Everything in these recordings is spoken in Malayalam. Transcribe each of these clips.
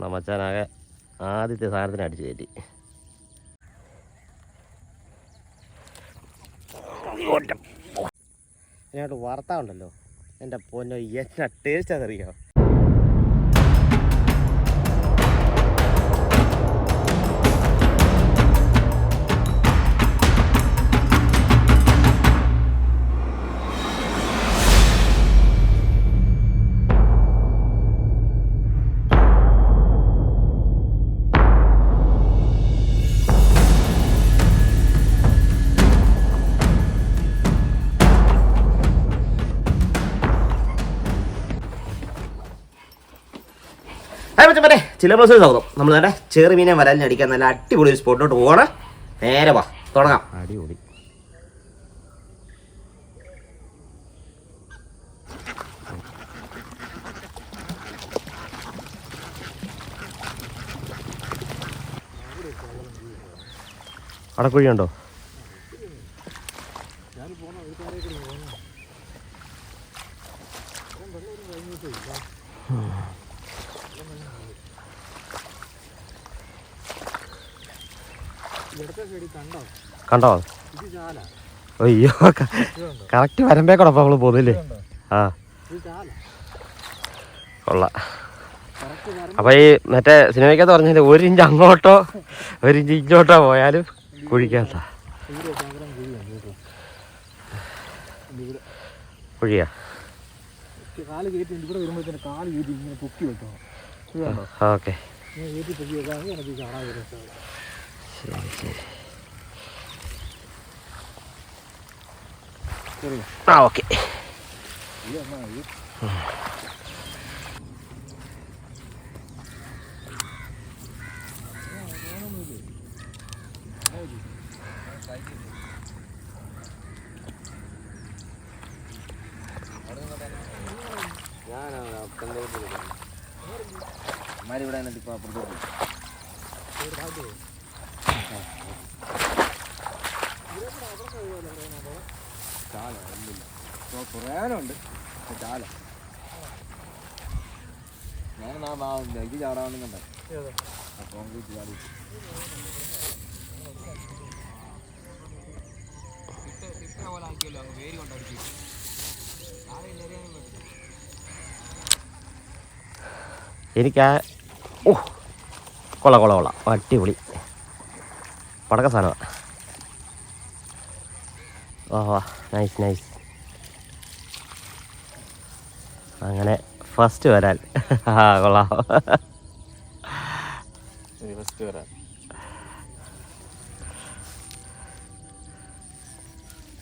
നമ്മച്ചാനാകെ ആദ്യത്തെ സാധനത്തിന് അടിച്ചു കയറ്റി. അതിനായിട്ട് വറുത്താ ഉണ്ടല്ലോ. എന്റെ പൊന്നോ എന്നാ ടേസ്റ്റ് അതറിയോ മച്ചമ്മരെ ചില ബസ് സ്വാഗതം. നമ്മൾ നേരെ ചെറുമീനെ വരാലിനടിക്കാൻ നല്ല അടിപൊളി ഒരു സ്പോട്ടിലോട്ട് പോകണേ നേരെ വാ തുടങ്ങാം. അടിപൊളി. അടക്കുഴിയുണ്ടോ? കണ്ടോ? അയ്യോ കറക്റ്റ് വരമ്പേക്കോടെ കൂടെ നമ്മൾ പോകുന്നില്ലേ ആ. കൊള്ള. അപ്പൊ ഈ മറ്റേ സിനിമയ്ക്കകത്ത് പറഞ്ഞാൽ ഒരു ഇഞ്ച് അങ്ങോട്ടോ ഒരു ഇഞ്ച് ഇങ്ങോട്ടോ പോയാലും കുഴിക്കാത്ത. കുഴിയാ? കാൽ കയറ്റി ഇവിടെ വരുമ്പോഴത്തേന് കാൽ കയറ്റി ഇങ്ങനെ പൊക്കി വെക്കണം ഇത് കണ്ടോ ഓക്കെ ശരി ശരി. ആ ഓക്കെ ഇത് എന്നാ ഇത് ഇവിടെ ഇപ്പൊ അപ്പുറത്തോട്ട് ചാല ഒന്നുമില്ല കുറേനുണ്ട് ചാല ഞാൻ എനിക്ക് ചാടാവുന്നുണ്ട് ചാടി എനിക്ക് ആ ഓ കൊള്ള കൊള്ള കൊള്ളാം. അടിപൊളി. പടക്ക സാധനമാണ് ഓ നൈസ് നൈസ് അങ്ങനെ ഫസ്റ്റ് വരാൻ. ആ കൊള്ളാം. ഫസ്റ്റ്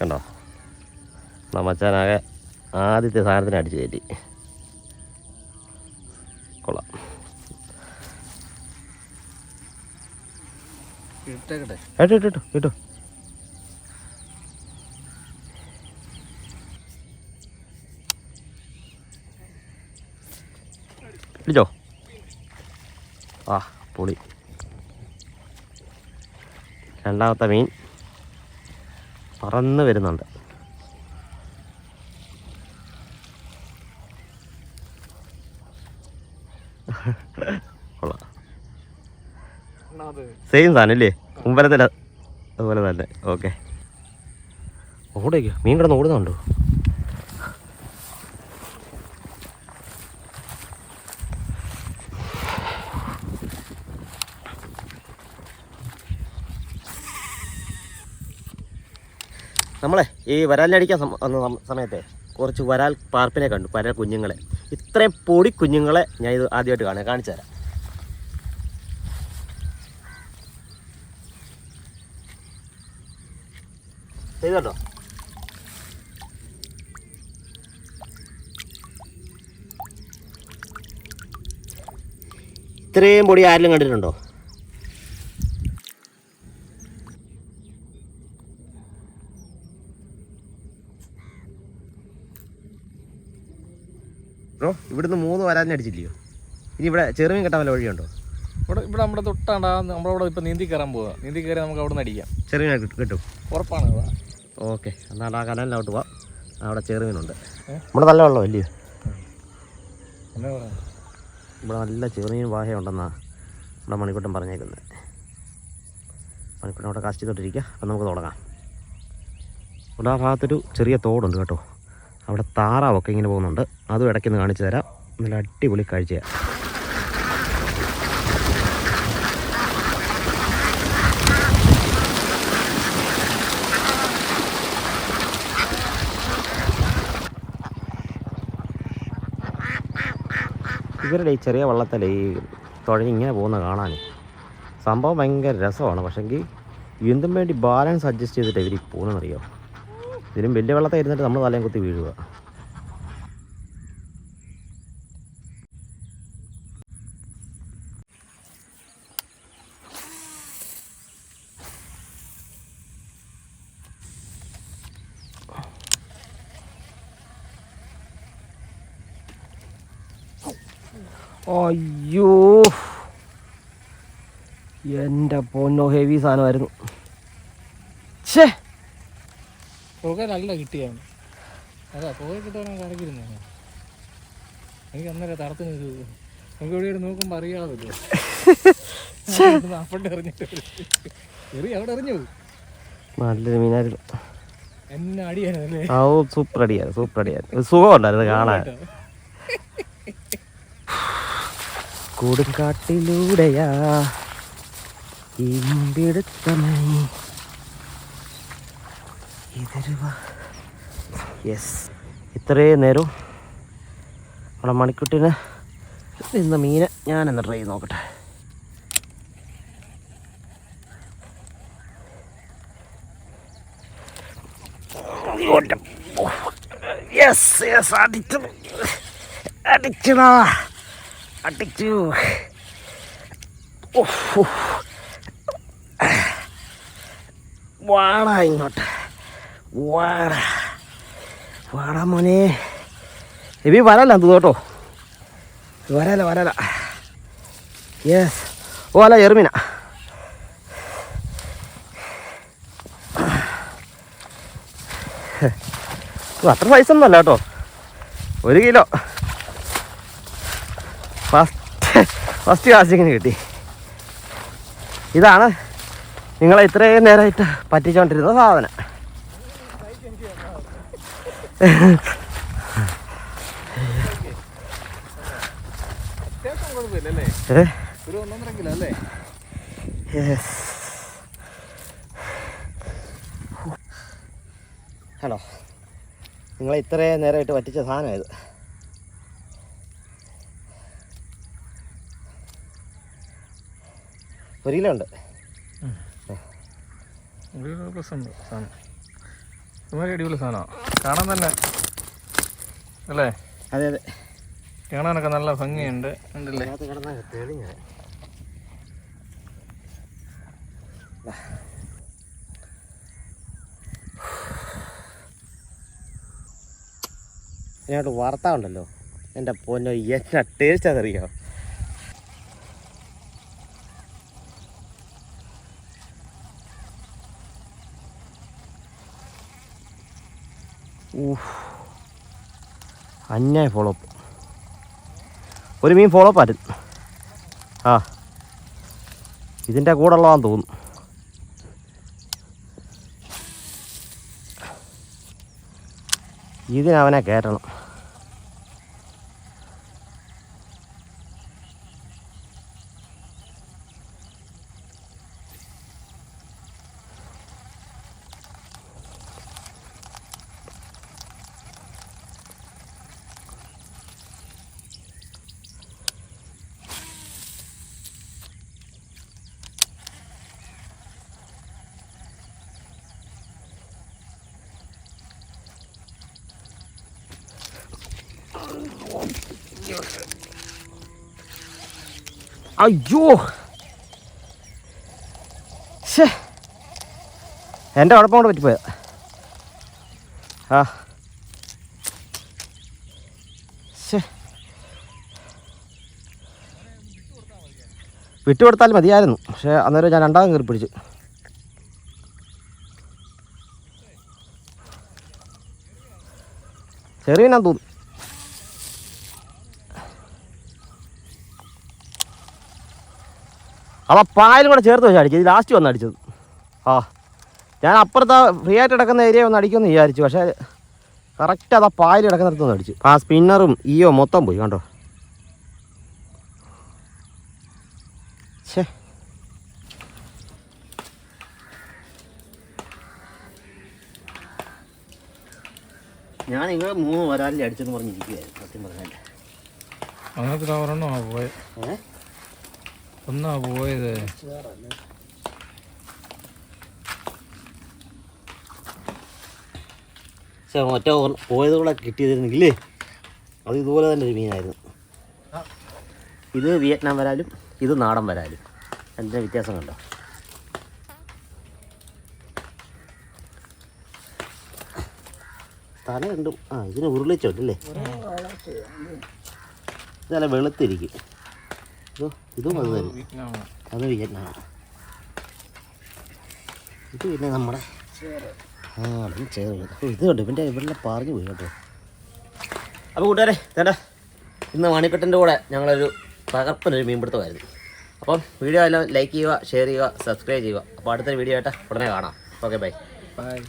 കണ്ടോ? നമ്മച്ചാനാകെ ആദ്യത്തെ സാധനത്തിന് അടിച്ചു കയറ്റി. കൊള്ളാം. കേട്ടോ കേട്ടോ കേട്ടോ പിടിച്ചോ ആ പൊളി. രണ്ടാമത്തെ മീൻ പറന്ന് വരുന്നുണ്ട്. സെയിം സാധനം അല്ലേ മുമ്പലത്തില അതുപോലെ തന്നെ. ഓക്കെ ഓടേക്കോ. മീൻ കിടന്ന് ഓടുന്നുണ്ടോ? നമ്മളെ ഈ വരാലിനടിക്കാൻ വന്ന സമയത്തെ കുറച്ച് വരാൽ പാർപ്പിനെ കണ്ടു വരാൽ കുഞ്ഞുങ്ങളെ. ഇത്രയും പൊടി കുഞ്ഞുങ്ങളെ ഞാൻ ഇത് ആദ്യമായിട്ട് കാണാൻ കാണിച്ചു തരാം. ചെയ്തോ? ഇത്രയും പൊടി ആരെങ്കിലും കണ്ടിട്ടുണ്ടോ? ബ്രോ ഇവിടുന്ന് മൂന്ന് വരാതിനെ അടിച്ചില്ലയോ? ഇനി ഇവിടെ ചെറുമീൻ കിട്ടാൻ വല്ല വഴിയുണ്ടോ? ഇവിടെ ഇവിടെ നമ്മുടെ തൊട്ടാണ്ടാ നമ്മളവിടെ ഇപ്പം നീന്തി കയറാൻ പോവാ. നീന്തി കയറി നമുക്ക് അവിടെ നിന്ന് അടിക്കാം. ചെറുമീൻ കിട്ടും. ഉറപ്പാണ്. ഓക്കെ എന്നാൽ ആ കനലിലോട്ട് പോവാം. അവിടെ ചെറുമീനുണ്ട്? നമ്മുടെ നല്ല വെള്ളം അല്ലയോ ഇവിടെ നല്ല ചെറുമീൻ വാഹയുണ്ടെന്നാ നമ്മുടെ മണിക്കൂട്ടം പറഞ്ഞേക്കുന്നത് മണിക്കൂട്ടം അവിടെ കാസ്റ്റ് ചെയ്തോട്ടിരിക്കുക അപ്പം നമുക്ക് തുടങ്ങാം. ഇവിടെ ആ ഭാഗത്തൊരു ചെറിയ തോടുണ്ട് കേട്ടോ. അവിടെ താറാവൊക്കെ ഇങ്ങനെ പോകുന്നുണ്ട്. അതും ഇടയ്ക്കൊന്ന് കാണിച്ചു തരാം. നല്ല അടിപൊളി കാഴ്ചയാണ് ഇവരുടെ ഈ ചെറിയ വള്ളത്തിൽ ഈ തുഴഞ്ഞിങ്ങനെ പോകുന്ന കാണാൻ സംഭവം ഭയങ്കര രസമാണ്. പക്ഷെങ്കിൽ എന്തും വേണ്ടി ബാലൻസ് അഡ്ജസ്റ്റ് ചെയ്തിട്ട് ഇവർ പോകുന്നതെന്നറിയോ ഇതിനും വലിയ വെള്ളത്തിൽ ഇരുന്നിട്ട് നമ്മൾ തലയും കുത്തി വീഴുക. അയ്യോ. എന്റെ പൊന്നോ ഹെവി സാധനമായിരുന്നു. ഛേ. പുക നല്ല കിട്ടിയാണ്. അതാ പുക കിട്ടാൻ കണക്കിരുന്നു എനിക്ക് അന്നേരം തടത്തിന് ഒരു നമുക്ക് ഇവിടെ നോക്കുമ്പോൾ അറിയാതല്ലോ അപ്പണ്ട് എറിഞ്ഞിട്ട് എറി അവിടെ എറിഞ്ഞു നല്ലൊരു മീനായിരുന്നു. എന്നെ അടിയാനല്ലേ? ആ ഓ സൂപ്പർ അടിയായിരുന്നു സൂപ്പർ അടിയായിരുന്നു. സുഖമുണ്ടായിരുന്നു കാണാൻ. കൊടുങ്കാട്ടിലൂടെയാ. ഇതൊരു യെസ് ഇത്രയും നേരം. നമ്മുടെ മണിക്കുട്ടിന് നിന്ന മീനെ ഞാനെന്ന് ട്രൈ ചെയ്ത് നോക്കട്ടെ. യെസ് യെസ് അടിച്ചു അടിച്ചടാ അടിച്ചു. വാടാ ഇങ്ങോട്ട്. വാടാ. വാടാ മോനെ. എബി വരല്ല എന്ത് കേട്ടോ? വരല വരല യെസ് ഓ അല്ല എറുമീന അത്ര സൈസൊന്നും അല്ല കേട്ടോ. ഒരു കിലോ. ഫസ്റ്റ് ഫസ്റ്റ് കാശിങ്ങനെ കിട്ടി. ഇതാണ് നിങ്ങളെ ഇത്രയും നേരമായിട്ട് പറ്റിച്ചുകൊണ്ടിരുന്ന സാധനം അത്യാവശ്യം കുഴപ്പമില്ലല്ലേ ഏ ഒരു ഒന്നൊന്നര കിലോ അല്ലേ യെസ് ഹലോ. നിങ്ങളെ ഇത്രയും നേരമായിട്ട് പറ്റിച്ച സാധനം ഇത്. ഒരു കിലോ ഉണ്ട്. ഉണ്ട് സാധനം. ഇതുമാതിരി അടിപൊളി സാധനമാണ് കാണാൻ തന്നെ. അല്ലേ? അതെ അതെ. കാണാനൊക്കെ നല്ല ഭംഗിയുണ്ട്. ഉണ്ടല്ലേ ഇതിനകത്ത് വറുത്താ ഉണ്ടല്ലോ. എന്റെ പൊന്നോ എന്നാ ടേസ്റ്റ് അതറിയോ ഊഫ് അന്യായ ഫോളോ അപ്പ് ഒരു മീൻ ഫോളോ അപ്പ് ആയിരുന്നു ആ. ഇതിന്റെ കൂടെ ഉള്ളതാന്ന് തോന്നുന്നു. ഇതിനവനെ കയറ്റണം അയ്യോ. ശേ എന്റെ കുഴപ്പം കൊണ്ട് പറ്റിപ്പോയത് ആ. ശേ വിട്ടുകൊടുത്താൽ മതിയായിരുന്നു. പക്ഷേ അന്നേരം ഞാൻ രണ്ടാമത് കയറി പിടിച്ചു. ചെറിയ തോന്നുന്നു. അവ പായലും കൂടെ ചേർത്ത് വെച്ചാൽ അടിച്ചത് ലാസ്റ്റ് വന്ന് അടിച്ചത്. ആ. ഞാൻ അപ്പുറത്ത് ഫ്രീ ആയിട്ട് കിടക്കുന്ന ഏരിയ ഒന്ന് അടിക്കുമെന്ന് വിചാരിച്ചു. പക്ഷേ കറക്റ്റ് അത് ആ പായൽ കിടക്കുന്നിടത്ത് നിന്ന് അടിച്ചു. ആ സ്പിന്നറും ഈയോ മൊത്തം പോയി കണ്ടോ? ഛേ. ഞാൻ നിങ്ങൾ മൂന്ന് വരാലിൽ അടിച്ചെന്ന് പറഞ്ഞിരിക്കുകയായിരുന്നു സത്യം പറഞ്ഞാൽ അങ്ങനത്തെ ഒരെണ്ണോ പോയത് ഏ? ഒന്നാ പോയത്. പക്ഷേ ഒറ്റ പോയത് കൂടെ കിട്ടിയതിരുന്നെങ്കിലേ അത് ഇതുപോലെ തന്നെ ഒരു മീനായിരുന്നു. ഇത് വിയറ്റ്നാം വരാലും ഇത് നാടൻ വരാലും. അതിന്റെ വ്യത്യാസം കണ്ടോ? തല കണ്ടും ആ ഇതിന് ഉരുളിച്ചോട്ടല്ലേ ഇതല്ല വെളുത്തിരിക്കും. ഇതോ അത് തന്നെ. അത് വിയറ്റ്നാം. ഇത് പിന്നെ നമ്മുടെ ആ അതും ഓ, ഇത് കണ്ടു? ഇവന്റെ ഇവിടെ പറഞ്ഞു പോയി കേട്ടോ. അപ്പോൾ കൂട്ടുകാരെ തേണ്ട ഇന്ന് മണിക്കെട്ടിന്റെ കൂടെ ഞങ്ങളൊരു തകർപ്പനൊരു മീൻപിടുത്തമായിരുന്നു. അപ്പം വീഡിയോ എല്ലാം ലൈക്ക് ചെയ്യുക ഷെയർ ചെയ്യുക സബ്സ്ക്രൈബ് ചെയ്യുക. അപ്പോൾ അടുത്തൊരു വീഡിയോ ആയിട്ട് ഉടനെ കാണാം. Okay bye bye